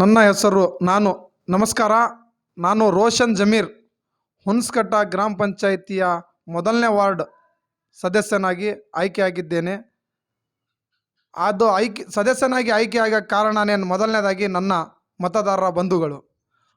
ನನ್ನ ಹೆಸರು ನಾನು. ನಮಸ್ಕಾರ, ನಾನು ರೋಷನ್ ಜಮೀರ್, ಹುನ್ಸ್ಕಟ್ಟ ಗ್ರಾಮ ಪಂಚಾಯಿತಿಯ ಮೊದಲನೇ ವಾರ್ಡ್ ಸದಸ್ಯನಾಗಿ ಆಯ್ಕೆಯಾಗಿದ್ದೇನೆ. ಅದು ಆಯ್ಕೆ, ಸದಸ್ಯನಾಗಿ ಆಯ್ಕೆಯಾಗ ಕಾರಣನೇ ಮೊದಲನೇದಾಗಿ ನನ್ನ ಮತದಾರರ ಬಂಧುಗಳು.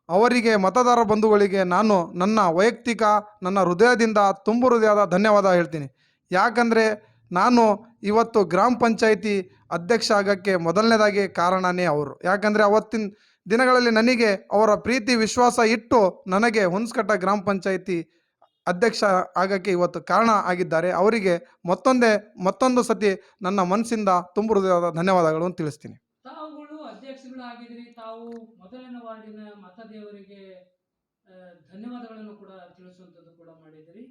ಅವರಿಗೆ ಮತದಾರ ಬಂಧುಗಳಿಗೆ ನಾನು ನನ್ನ ವೈಯಕ್ತಿಕ, ನನ್ನ ಹೃದಯದಿಂದ ತುಂಬು ಹೃದಯದ ಧನ್ಯವಾದ ಹೇಳ್ತೀನಿ. ಯಾಕಂದರೆ ನಾನು ಇವತ್ತು ಗ್ರಾಮ ಪಂಚಾಯಿತಿ ಅಧ್ಯಕ್ಷ ಆಗೋಕ್ಕೆ ಮೊದಲನೇದಾಗಿ ಕಾರಣನೇ ಅವರು. ಯಾಕಂದರೆ ಅವತ್ತಿನ ದಿನಗಳಲ್ಲಿ ನನಗೆ ಅವರ ಪ್ರೀತಿ, ವಿಶ್ವಾಸ ಇಟ್ಟು ನನಗೆ ಹುನ್ಸ್ಕಟ್ಟ ಗ್ರಾಮ ಪಂಚಾಯಿತಿ ಅಧ್ಯಕ್ಷ ಆಗೋಕ್ಕೆ ಇವತ್ತು ಕಾರಣ ಆಗಿದ್ದಾರೆ. ಅವರಿಗೆ ಮತ್ತೊಂದೇ, ಮತ್ತೊಂದು ಸತಿ ನನ್ನ ಮನಸ್ಸಿಂದ ತುಂಬಿರುವುದಾದ ಹೃದಯದ ಅಂತ ತಿಳಿಸ್ತೀನಿ. ಧನ್ಯವಾದಗಳನ್ನು ಕೂಡ ತಿಳಿಸುವಂತದ್ದು ಕೂಡ ಮಾಡಿದಿರಿ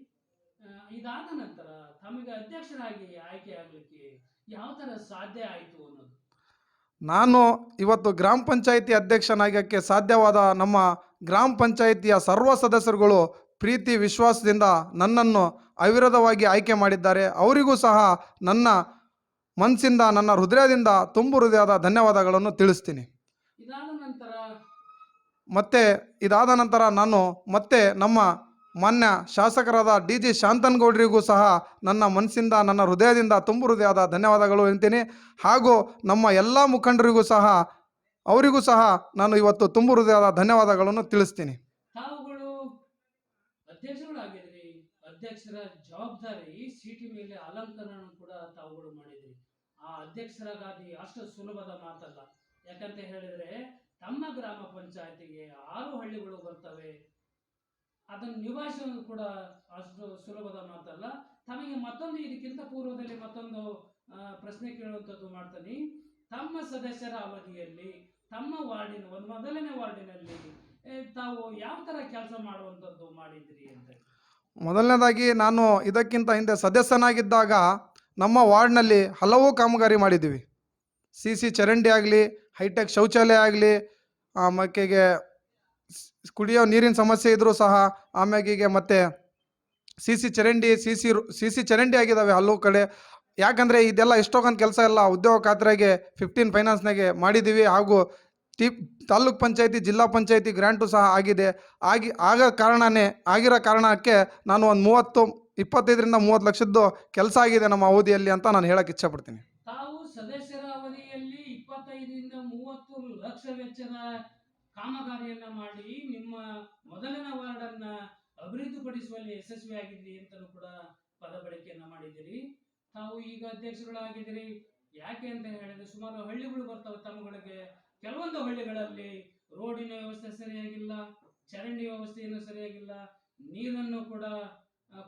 ಇದಾದ ನಂತರ ತಮಗೆ ಅಧ್ಯಕ್ಷರಾಗಿ ಆಯ್ಕೆ ಆಗಲಿಕ್ಕೆ ಯಾವ ಥರ ಸಾಧ್ಯ ಆಯಿತು ಅನ್ನೋದು? ನಾನು ಇವತ್ತು ಗ್ರಾಮ ಪಂಚಾಯಿತಿ ಅಧ್ಯಕ್ಷನಾಗಕ್ಕೆ ಸಾಧ್ಯವಾದ ನಮ್ಮ ಗ್ರಾಮ ಪಂಚಾಯಿತಿಯ ಸರ್ವ ಸದಸ್ಯರುಗಳು ಪ್ರೀತಿ ವಿಶ್ವಾಸದಿಂದ ನನ್ನನ್ನು ಅವಿರೋಧವಾಗಿ ಆಯ್ಕೆ ಮಾಡಿದ್ದಾರೆ. ಅವರಿಗೂ ಸಹ ನನ್ನ ಮನಸ್ಸಿಂದ ನನ್ನ ಹೃದಯದಿಂದ ತುಂಬು ಹೃದಯದ ಧನ್ಯವಾದಗಳನ್ನು ತಿಳಿಸ್ತೀನಿ. ಇದಾದ ನಂತರ? ಮತ್ತೆ ಇದಾದ ನಂತರ ನಾನು ಮತ್ತೆ ನಮ್ಮ ಮಾನ್ಯ ಶಾಸಕರಾದ ಡಿ ಜಿ ಶಾಂತನಗೌಡರಿಗೂ ಸಹ ನನ್ನ ಮನಸ್ಸಿಂದ, ನನ್ನ ಹೃದಯದಿಂದ ತುಂಬು ಹೃದಯದ ಧನ್ಯವಾದಗಳು ಹೇಳ್ತೀನಿ. ಹಾಗೂ ನಮ್ಮ ಎಲ್ಲ ಮುಖಂಡರಿಗೂ ಸಹ, ಅವರಿಗೂ ಸಹ ನಾನು ಇವತ್ತು ತುಂಬು ಹೃದಯದ ಧನ್ಯವಾದಗಳನ್ನು ತಿಳಿಸ್ತೀನಿ. ಅಧ್ಯಕ್ಷರ ಜವಾಬ್ದಾರಿ ಸೀಟಿ ಮೇಲೆ ಕೂಡ ತಾವುಗಳು ಮಾಡಿದ್ರಿ. ಆ ಅಧ್ಯಕ್ಷರಾಗಾದಿ ಅಷ್ಟು ಸುಲಭದ ಮಾತಲ್ಲ. ಯಾಕಂತ ಹೇಳಿದ್ರೆ, ತಮ್ಮ ಗ್ರಾಮ ಪಂಚಾಯತಿಗೆ ಆರು ಹಳ್ಳಿಗಳು ಬರ್ತವೆ. ಅದನ್ನು ನಿಭಾಯಿಸೋದು ಕೂಡ ಅಷ್ಟು ಸುಲಭದ ಮಾತಲ್ಲ. ತಮಗೆ ಮತ್ತೊಂದು ಇದಕ್ಕಿಂತ ಪೂರ್ವದಲ್ಲಿ ಮತ್ತೊಂದು ಪ್ರಶ್ನೆ ಕೇಳುವಂಥದ್ದು ಮಾಡ್ತೀನಿ. ತಮ್ಮ ಸದಸ್ಯರ ಅವಧಿಯಲ್ಲಿ, ತಮ್ಮ ವಾರ್ಡಿನ, ಒಂದು ಮೊದಲನೇ ವಾರ್ಡಿನಲ್ಲಿ ತಾವು ಯಾವ ತರ ಕೆಲಸ ಮಾಡುವಂಥದ್ದು ಮಾಡಿದ್ರಿ ಅಂತ? ಮೊದಲನೇದಾಗಿ ನಾನು ಇದಕ್ಕಿಂತ ಹಿಂದೆ ಸದಸ್ಯನಾಗಿದ್ದಾಗ ನಮ್ಮ ವಾರ್ಡ್ನಲ್ಲಿ ಹಲವು ಕಾಮಗಾರಿ ಮಾಡಿದ್ದೀವಿ. ಸಿ ಸಿ ಚರಂಡಿ ಆಗಲಿ, ಹೈಟೆಕ್ ಶೌಚಾಲಯ ಆಗಲಿ ಮಕ್ಕಳಿಗೆ ಕುಡಿಯೋ ನೀರಿನ ಸಮಸ್ಯೆ ಇದ್ದರೂ ಸಹ ಆಮ್ಯಾಗಿಗೆ ಮತ್ತೆ ಸಿ ಸಿ ಚರಂಡಿ, ಸಿ ಸಿ ಸಿ ಸಿ ಚರಂಡಿ ಆಗಿದ್ದಾವೆ ಹಲವು ಕಡೆ. ಯಾಕಂದರೆ ಇದೆಲ್ಲ ಎಷ್ಟೊಂದು ಕೆಲಸ ಎಲ್ಲ ಉದ್ಯೋಗ ಖಾತ್ರಿಗೆ ಫಿಫ್ಟೀನ್ ಫೈನಾನ್ಸ್ನಾಗೆ ಮಾಡಿದ್ದೀವಿ ಹಾಗೂ ಟಿ ತಾಲೂಕ್ ಪಂಚಾಯತಿ, ಜಿಲ್ಲಾ ಪಂಚಾಯತಿ ಗ್ರ್ಯಾಂಟು ಸಹ ಆಗಿದೆ. ಆಗಿ, ಆಗ ಕಾರಣನೇ, ಆಗಿರೋ ಕಾರಣಕ್ಕೆ ನಾನು ಒಂದು ಮೂವತ್ತು, ಇಪ್ಪತ್ತೈದರಿಂದ ಮೂವತ್ತು ಲಕ್ಷದ್ದು ಕೆಲಸ ಆಗಿದೆ ನಮ್ಮ ಅವಧಿಯಲ್ಲಿ ಅಂತ ನಾನು ಹೇಳಕ್ಕೆ ಇಚ್ಛಪಡ್ತೀನಿ. ತಾವು ಸದಸ್ಯರ ಅವಧಿಯಲ್ಲಿ ಇಪ್ಪತ್ತೈದರಿಂದ ಮೂವತ್ತು ಲಕ್ಷ ವೆಚ್ಚದ ಕಾಮಗಾರಿಯನ್ನ ಮಾಡಿ ನಿಮ್ಮ ಮೊದಲನೇ ವಾರ್ಡ್ ಅನ್ನ ಅಭಿವೃದ್ಧಿಪಡಿಸುವಲ್ಲಿ ಯಶಸ್ವಿಯಾಗಿದ್ರಿ ಅಂತಲೂ ಕೂಡ ಪದ ಬಳಕೆಯನ್ನ ಮಾಡಿದಿರಿ ತಾವು ಈಗ ಅಧ್ಯಕ್ಷರುಗಳಾಗಿದ್ದೀರಿ. ಯಾಕೆ ಅಂತ ಹೇಳಿದ್ರೆ ಸುಮಾರು ಹಳ್ಳಿಗಳು ಬರ್ತವೆ ತಮ್ಮಗಳಿಗೆ. ಕೆಲವೊಂದು ಹಳ್ಳಿಗಳಲ್ಲಿ ರೋಡಿನ ವ್ಯವಸ್ಥೆ ಸರಿಯಾಗಿಲ್ಲ, ಚರಂಡಿ ವ್ಯವಸ್ಥೆಯನ್ನು ಸರಿಯಾಗಿಲ್ಲ, ನೀರನ್ನು ಕೂಡ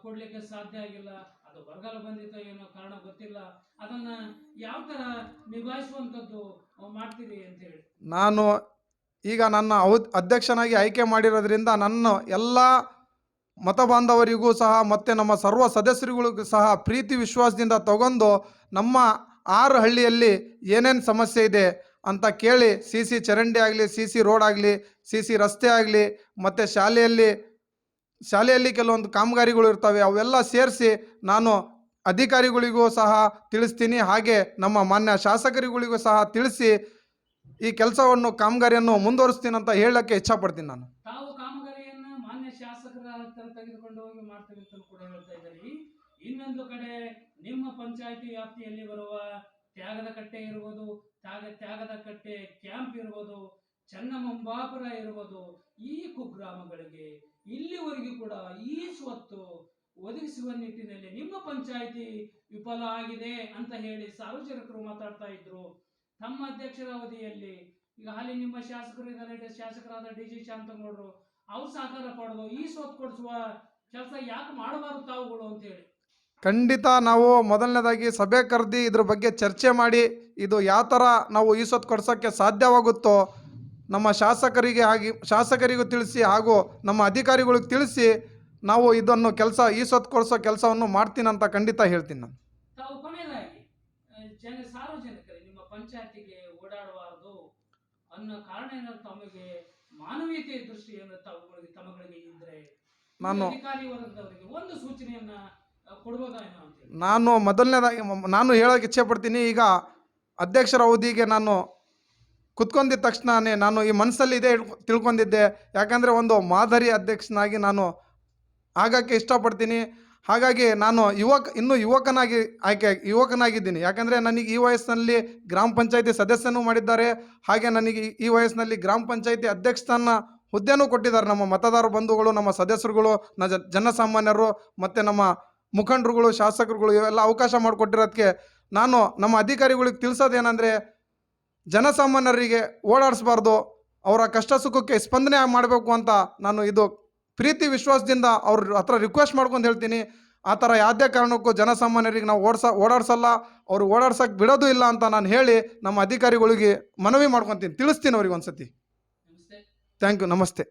ಕೊಡ್ಲಿಕ್ಕೆ ಸಾಧ್ಯ ಆಗಿಲ್ಲ, ಅದು ಬರಗಾಲ ಬಂದಿತ್ತು ಏನೋ ಕಾರಣ ಗೊತ್ತಿಲ್ಲ. ಅದನ್ನ ಯಾವ ತರ ನಿಭಾಯಿಸುವಂತದ್ದು ಮಾಡ್ತೀರಿ ಅಂತ ಹೇಳಿ. ನಾನು ಈಗ ನನ್ನ ಅಧ್ಯಕ್ಷನಾಗಿ ಆಯ್ಕೆ ಮಾಡಿರೋದ್ರಿಂದ ನನ್ನ ಎಲ್ಲ ಮತ ಬಾಂಧವರಿಗೂ ಸಹ ಮತ್ತು ನಮ್ಮ ಸರ್ವ ಸದಸ್ಯರುಗಳಿಗೂ ಸಹ ಪ್ರೀತಿ ವಿಶ್ವಾಸದಿಂದ ತಗೊಂಡು ನಮ್ಮ ಆರು ಹಳ್ಳಿಯಲ್ಲಿ ಏನೇನು ಸಮಸ್ಯೆ ಇದೆ ಅಂತ ಕೇಳಿ ಸಿ ಸಿ ಚರಂಡಿ ಆಗಲಿ, ಸಿ ಸಿ ರೋಡ್ ಆಗಲಿ, ಸಿ ಸಿ ರಸ್ತೆ ಆಗಲಿ, ಮತ್ತು ಶಾಲೆಯಲ್ಲಿ ಶಾಲೆಯಲ್ಲಿ ಕೆಲವೊಂದು ಕಾಮಗಾರಿಗಳು ಇರ್ತವೆ, ಅವೆಲ್ಲ ಸೇರಿಸಿ ನಾನು ಅಧಿಕಾರಿಗಳಿಗೂ ಸಹ ತಿಳಿಸ್ತೀನಿ. ಹಾಗೆ ನಮ್ಮ ಮಾನ್ಯ ಶಾಸಕರುಗಳಿಗೂ ಸಹ ತಿಳಿಸಿ ಈ ಕೆಲಸವನ್ನು, ಕಾಮಗಾರಿಯನ್ನು ಅಂತ ಹೇಳಕ್ಕೆ ಇಚ್ಛಪಡ್ತೀನಿ ನಾನು. ತಾವು ಕಾಮಗಾರಿಯನ್ನ ಮಾನ್ಯ ಶಾಸಕರ ಹತ್ತಿರ ತೆಗೆದುಕೊಂಡು ಹೋಗಿ ಮಾಡ್ತೀವಿ ಅಂತ ಕೂಡ ಹೇಳ್ತಾ ಇದ್ದೀರಿ. ಇನ್ನೊಂದು ಕಡೆ ನಿಮ್ಮ ಪಂಚಾಯತಿ ವ್ಯಾಪ್ತಿಯಲ್ಲಿ ಬರುವ ತ್ಯಾಗದ ಕಟ್ಟೆ ಇರುವುದು ತ್ಯಾಗ, ತ್ಯಾಗದ ಕಟ್ಟೆ ಕ್ಯಾಂಪ್ ಇರುವುದು ಚನ್ನಮಂಬಾಪುರ ಇರುವುದು ಈ ಕುಗ್ರಾಮಗಳಿಗೆ ಇಲ್ಲಿವರೆಗೂ ಕೂಡ ಈ ಸ್ವತ್ತು ಒದಗಿಸುವ ನಿಟ್ಟಿನಲ್ಲಿ ನಿಮ್ಮ ಪಂಚಾಯಿತಿ ವಿಫಲ ಆಗಿದೆ ಅಂತ ಹೇಳಿ ಸಾರ್ವಜನಿಕರು ಮಾತಾಡ್ತಾ ಇದ್ರು. ತಮ್ಮ ಅಧ್ಯಕ್ಷರ ಅವಧಿಯಲ್ಲಿ. ಈಗ ಹಾಲಿ ನಿಮ್ಮ ಶಾಸಕರು ಇದ್ದಾರೆ ಶಾಸಕರಾದ ಡಿ ಜಿ ಶಾಂತಗೌಡರು ಅವ್ರು ಸಹಕಾರ ಪಡೆದು ಈ ಸೋತ್ ಕೊಡಿಸುವ ಕೆಲಸ ಯಾಕೆ ಮಾಡಬಾರದು ತಾವುಗಳು ಅಂತ ಹೇಳಿ. ಖಂಡಿತ ನಾವು ಮೊದಲನೇದಾಗಿ ಸಭೆ ಕರೆದಿ ಇದ್ರ ಬಗ್ಗೆ ಚರ್ಚೆ ಮಾಡಿ ಇದು ಯಾವ ಥರ ನಾವು ಈ ಸೊತ್ತು ಕೊಡ್ಸೋಕ್ಕೆ ಸಾಧ್ಯವಾಗುತ್ತೋ ನಮ್ಮ ಶಾಸಕರಿಗೆ ಆಗಿ ಶಾಸಕರಿಗೂ ತಿಳಿಸಿ ಹಾಗೂ ನಮ್ಮ ಅಧಿಕಾರಿಗಳಿಗೆ ತಿಳಿಸಿ ನಾವು ಇದನ್ನು ಕೆಲಸ ಈ ಸೊತ್ತು ಕೊಡಿಸೋ ಕೆಲಸವನ್ನು ಮಾಡ್ತೀನಂತ ಅಂತ ಖಂಡಿತ ಹೇಳ್ತೀನಿ ನಾನು. ತಾವು ಕೊನೆಯದಾಗಿ ಆ, ಜನ ಸಾರ್ವಜನಿಕರಿಗೆ. ನಿಮ್ಮ ಪಂಚಾಯತಿಗೆ ಓಡಾಡಬಾರದು ಅನ್ನೋ ಕಾರಣ ಏನಾದ್ರು ತಮಗೆ ಮಾನವೀಯತೆಯ ದೃಷ್ಟಿಯನ್ನು ತಮ್ಮಗಳಿಗೆ ತಮಗಳಿಗೆ ಇದ್ರೆ ನಾನು ಅಧಿಕಾರಿ ವರ್ಗದವರಿಗೆ ಒಂದು ಸೂಚನೆಯನ್ನ ಅಂತ ನಾನು ಮೊದಲನೇದಾಗಿ ನಾನು ಹೇಳೋಕೆ ಇಚ್ಛೆ ಪಡ್ತೀನಿ ಈಗ ಅಧ್ಯಕ್ಷರ ಅವಧಿಗೆ ನಾನು ಕುತ್ಕೊಂಡಿದ್ದ ತಕ್ಷಣನೇ ನಾನು ಈ ಮನಸ್ಸಲ್ಲಿ ಇದೇ ತಿಳ್ಕೊಂಡಿದ್ದೆ. ಯಾಕಂದರೆ ಒಂದು ಮಾದರಿ ಅಧ್ಯಕ್ಷನಾಗಿ ನಾನು ಆಗೋಕ್ಕೆ ಇಷ್ಟಪಡ್ತೀನಿ. ಹಾಗಾಗಿ ನಾನು ಯುವಕ, ಇನ್ನೂ ಯುವಕನಾಗಿ ಆಯ್ಕೆ ಯುವಕನಾಗಿದ್ದೀನಿ. ಯಾಕಂದರೆ ನನಗೆ ಈ ವಯಸ್ಸಿನಲ್ಲಿ ಗ್ರಾಮ ಪಂಚಾಯತಿ ಸದಸ್ಯನೂ ಮಾಡಿದ್ದಾರೆ. ಹಾಗೆ ನನಗೆ ಈ- ವಯಸ್ಸಿನಲ್ಲಿ ಗ್ರಾಮ ಪಂಚಾಯತಿ ಅಧ್ಯಕ್ಷತನ ಹುದ್ದೆನೂ ಕೊಟ್ಟಿದ್ದಾರೆ. ನಮ್ಮ ಮತದಾರ ಬಂಧುಗಳು, ನಮ್ಮ ಸದಸ್ಯರುಗಳು, ನ ಜನಸಾಮಾನ್ಯರು, ಮತ್ತು ನಮ್ಮ ಮುಖಂಡರುಗಳು, ಶಾಸಕರುಗಳು, ಇವೆಲ್ಲ ಅವಕಾಶ ಮಾಡಿಕೊಟ್ಟಿರೋದಕ್ಕೆ ನಾನು ನಮ್ಮ ಅಧಿಕಾರಿಗಳಿಗೆ ತಿಳಿಸೋದೇನೆಂದರೆ, ಜನಸಾಮಾನ್ಯರಿಗೆ ಓಡಾಡಿಸ್ಬಾರ್ದು, ಅವರ ಕಷ್ಟ ಸುಖಕ್ಕೆ ಸ್ಪಂದನೆ ಮಾಡಬೇಕು ಅಂತ ನಾನು ಇದು ಪ್ರೀತಿ ವಿಶ್ವಾಸದಿಂದ ಅವ್ರ ಹತ್ರ ರಿಕ್ವೆಸ್ಟ್ ಮಾಡ್ಕೊಂಡು ಹೇಳ್ತೀನಿ ಆ ಥರ ಯಾವುದೇ ಕಾರಣಕ್ಕೂ ಜನಸಾಮಾನ್ಯರಿಗೆ ನಾವು ಓಡಿಸ ಓಡಾಡ್ಸಲ್ಲ ಅವ್ರು ಓಡಾಡ್ಸಕ್ಕೆ ಬಿಡೋದು ಇಲ್ಲ ಅಂತ ನಾನು ಹೇಳಿ ನಮ್ಮ ಅಧಿಕಾರಿಗಳಿಗೆ ಮನವಿ ಮಾಡ್ಕೊತೀನಿ. ತಿಳಿಸ್ತೀನಿ ಅವ್ರಿಗೆ ಒಂದು ಸತಿ ಥ್ಯಾಂಕ್ ಯು ನಮಸ್ತೆ.